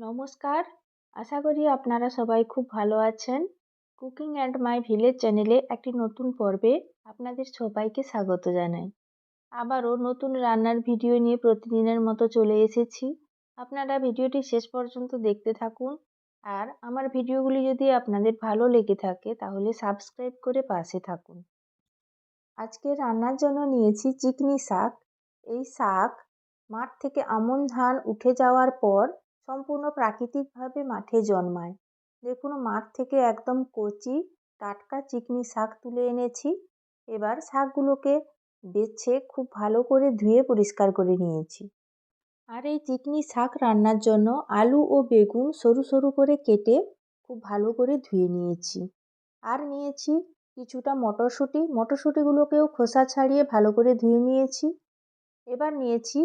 নমস্কার। আশা করি আপনারা সবাই খুব ভালো আছেন। কুকিং অ্যান্ড মাই ভিলেজ চ্যানেলে একটি নতুন পর্বে আপনাদের সবাইকে স্বাগত জানাই। আবারও নতুন রান্নার ভিডিও নিয়ে প্রতিদিনের মতো চলে এসেছি। আপনারা ভিডিওটি শেষ পর্যন্ত দেখতে থাকুন। আর আমার ভিডিওগুলি যদি আপনাদের ভালো লেগে থাকে, তাহলে সাবস্ক্রাইব করে পাশে থাকুন। আজকে রান্নার জন্য নিয়েছি চিকনি শাক। এই শাক মাঠ থেকে আমন ধান উঠে যাওয়ার পর সম্পূর্ণ প্রাকৃতিকভাবে মাঠে জন্মায়। দেখুন, মাঠ থেকে একদম কচি, টাটকা চিকনি শাক তুলে এনেছি। এবার শাকগুলোকে বেছে খুব ভালো করে ধুয়ে পরিষ্কার করে নিয়েছি। আর এই চিকনি শাক রান্নার জন্য আলু ও বেগুন সরু সরু করে কেটে খুব ভালো করে ধুয়ে নিয়েছি। আর নিয়েছি কিছুটা মটরশুঁটি। মটরশুঁটিগুলোকেও খোসা ছাড়িয়ে ভালো করে ধুয়ে নিয়েছি। এবার নিয়েছি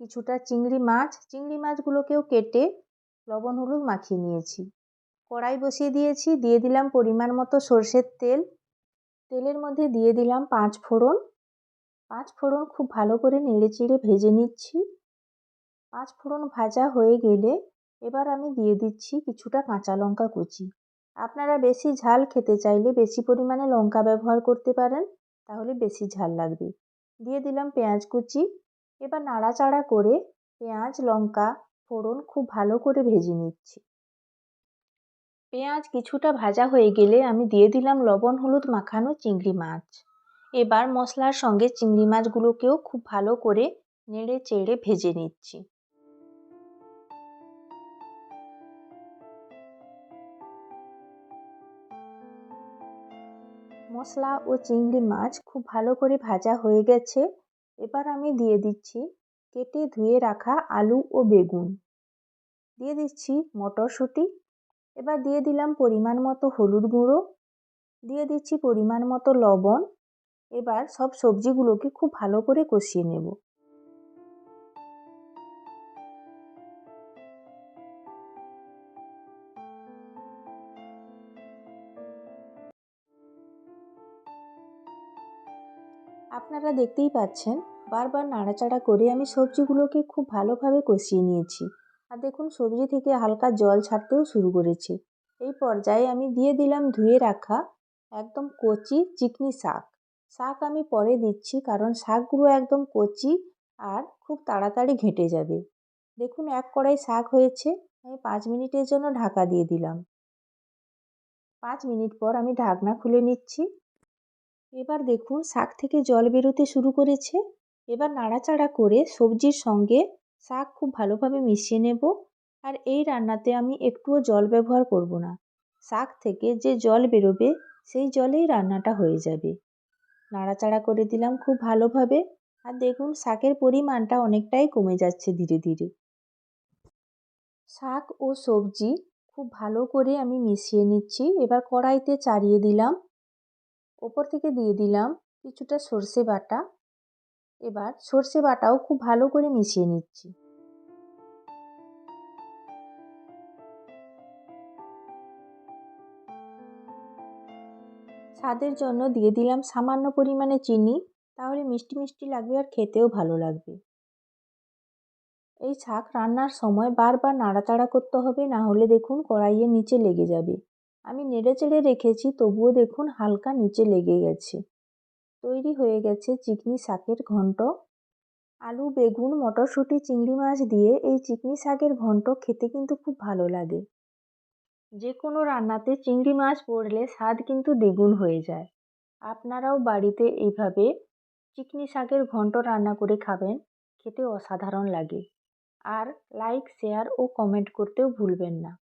কিছুটা চিংড়ি মাছ, চিংড়ি মাছগুলোকেও কেটে লবণ, হলুদ মাখিয়ে নিয়েছি। কড়াই বসিয়ে দিয়েছি, দিয়ে দিলাম পরিমাণ মতো সর্ষের তেল। তেলের মধ্যে দিয়ে দিলাম পাঁচ ফোড়ন। পাঁচ ফোড়ন খুব ভালো করে নেড়ে চেড়ে ভেজে নিচ্ছি। পাঁচ ফোড়ন ভাজা হয়ে গেলে এবার আমি দিয়ে দিচ্ছি কিছুটা কাঁচা লঙ্কা কুচি। আপনারা বেশি ঝাল খেতে চাইলে বেশি পরিমাণে লঙ্কা ব্যবহার করতে পারেন, তাহলে বেশি ঝাল লাগবে। দিয়ে দিলাম পেঁয়াজ কুচি। এবার নাড়াচাড়া করে পেঁয়াজ, লঙ্কা, ফোড়ন খুব ভালো করে ভেজে নিচ্ছি। পেঁয়াজ কিছুটা ভাজা হয়ে গেলে আমি দিয়ে দিলাম লবণ, হলুদ মাখানো চিংড়ি মাছ। এবার মশলার সঙ্গে চিংড়ি মাছগুলোকেও খুব ভালো করে নেড়ে চেড়ে ভেজে নিচ্ছি। মশলা ও চিংড়ি মাছ খুব ভালো করে ভাজা হয়ে গেছে। এবার আমি দিয়ে দিচ্ছি কেটে ধুয়ে রাখা আলু ও বেগুন। দিয়ে দিচ্ছি মটরশুঁটি। এবার দিয়ে দিলাম পরিমাণ মতো হলুদ গুঁড়ো। দিয়ে দিচ্ছি পরিমাণ মতো লবণ। এবার সব সবজিগুলোকে খুব ভালো করে কষিয়ে নেব। আপনারা দেখতেই পাচ্ছেন, বারবার নাড়াচাড়া করে আমি সবজিগুলোকে খুব ভালোভাবে কষিয়ে নিয়েছি। আর দেখুন, সবজি থেকে হালকা জল ছাড়তেও শুরু করেছে। এই পর্যায়ে আমি দিয়ে দিলাম ধুয়ে রাখা একদম কচি চিকনি শাক। শাক আমি পরে দিচ্ছি কারণ শাকগুলো একদম কচি আর খুব তাড়াতাড়ি ঘেঁটে যাবে। দেখুন, এক কড়াই শাক হয়েছে, আমি পাঁচ মিনিটের জন্য ঢাকা দিয়ে দিলাম। পাঁচ মিনিট পর আমি ঢাকনা খুলে নিচ্ছি। এবার দেখুন শাক থেকে জল বেরোতে শুরু করেছে। এবার নাড়াচাড়া করে সবজির সঙ্গে শাক খুব ভালোভাবে মিশিয়ে নেব। আর এই রান্নাতে আমি একটুও জল ব্যবহার করব না। শাক থেকে যে জল বেরোবে, সেই জলেই রান্নাটা হয়ে যাবে। নাড়াচাড়া করে দিলাম খুব ভালোভাবে। আর দেখুন শাকের পরিমাণটা অনেকটাই কমে যাচ্ছে ধীরে ধীরে। শাক ও সবজি খুব ভালো করে আমি মিশিয়ে নিচ্ছি। এবার কড়াইতে চাড়িয়ে দিলাম। ওপর থেকে দিয়ে দিলাম কিছুটা সর্ষে বাটা। এবার সর্ষে বাটাও খুব ভালো করে মিশিয়ে নিচ্ছি। স্বাদের জন্য দিয়ে দিলাম সামান্য পরিমাণে চিনি, তাহলে মিষ্টি মিষ্টি লাগবে আর খেতেও ভালো লাগবে। এই শাক রান্নার সময় বারবার নাড়াচাড়া করতে হবে, না হলে দেখুন কড়াইয়ের নিচে লেগে যাবে। আমি নেড়ে চেড়ে রেখেছি, তবুও দেখুন হালকা নিচে লেগে গেছে। তৈরি হয়ে গেছে চিকনি শাকের ঘন্ট। আলু, বেগুন, মটরশুঁটি, চিংড়ি মাছ দিয়ে এই চিকনি শাকের ঘন্ট খেতে কিন্তু খুব ভালো লাগে। যে কোনো রান্নাতে চিংড়ি মাছ পড়লে স্বাদ কিন্তু দ্বিগুণ হয়ে যায়। আপনারাও বাড়িতে এইভাবে চিকনি শাকের ঘন্ট রান্না করে খাবেন, খেতে অসাধারণ লাগে। আর লাইক, শেয়ার ও কমেন্ট করতেও ভুলবেন না।